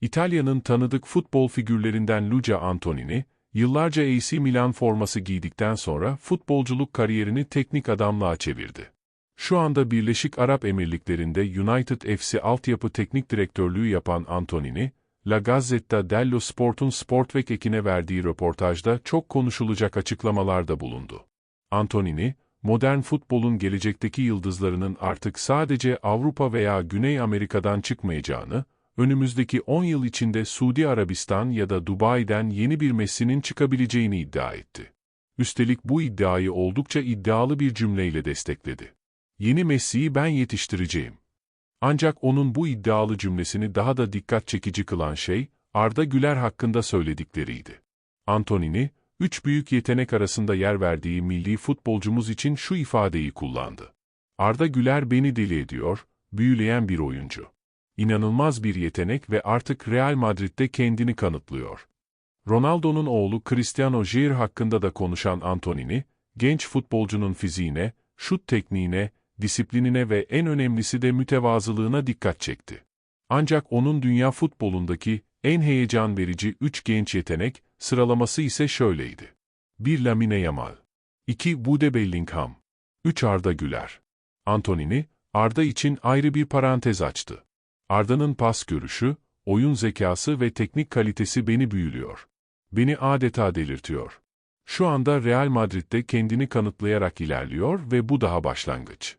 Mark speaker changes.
Speaker 1: İtalya'nın tanıdık futbol figürlerinden Luca Antonini, yıllarca AC Milan forması giydikten sonra futbolculuk kariyerini teknik adamlığa çevirdi. Şu anda Birleşik Arap Emirlikleri'nde United FC altyapı teknik direktörlüğü yapan Antonini, La Gazzetta dello Sport'un Sportvek ekine verdiği röportajda çok konuşulacak açıklamalarda bulundu. Antonini, modern futbolun gelecekteki yıldızlarının artık sadece Avrupa veya Güney Amerika'dan çıkmayacağını, önümüzdeki 10 yıl içinde Suudi Arabistan ya da Dubai'den yeni bir Messi'nin çıkabileceğini iddia etti. Üstelik bu iddiayı oldukça iddialı bir cümleyle destekledi. Yeni Messi'yi ben yetiştireceğim. Ancak onun bu iddialı cümlesini daha da dikkat çekici kılan şey, Arda Güler hakkında söyledikleriydi. Antonini, üç büyük yetenek arasında yer verdiği milli futbolcumuz için şu ifadeyi kullandı. Arda Güler beni deli ediyor, büyüleyen bir oyuncu. İnanılmaz bir yetenek ve artık Real Madrid'de kendini kanıtlıyor. Ronaldo'nun oğlu Cristiano Jair hakkında da konuşan Antonini, genç futbolcunun fiziğine, şut tekniğine, disiplinine ve en önemlisi de mütevazılığına dikkat çekti. Ancak onun dünya futbolundaki en heyecan verici 3 genç yetenek sıralaması ise şöyleydi. 1 Lamine Yamal 2 Bude Bellingham 3 Arda Güler Antonini, Arda için ayrı bir parantez açtı. Arda'nın pas görüşü, oyun zekası ve teknik kalitesi beni büyülüyor. Beni adeta delirtiyor. Şu anda Real Madrid'de kendini kanıtlayarak ilerliyor ve bu daha başlangıç.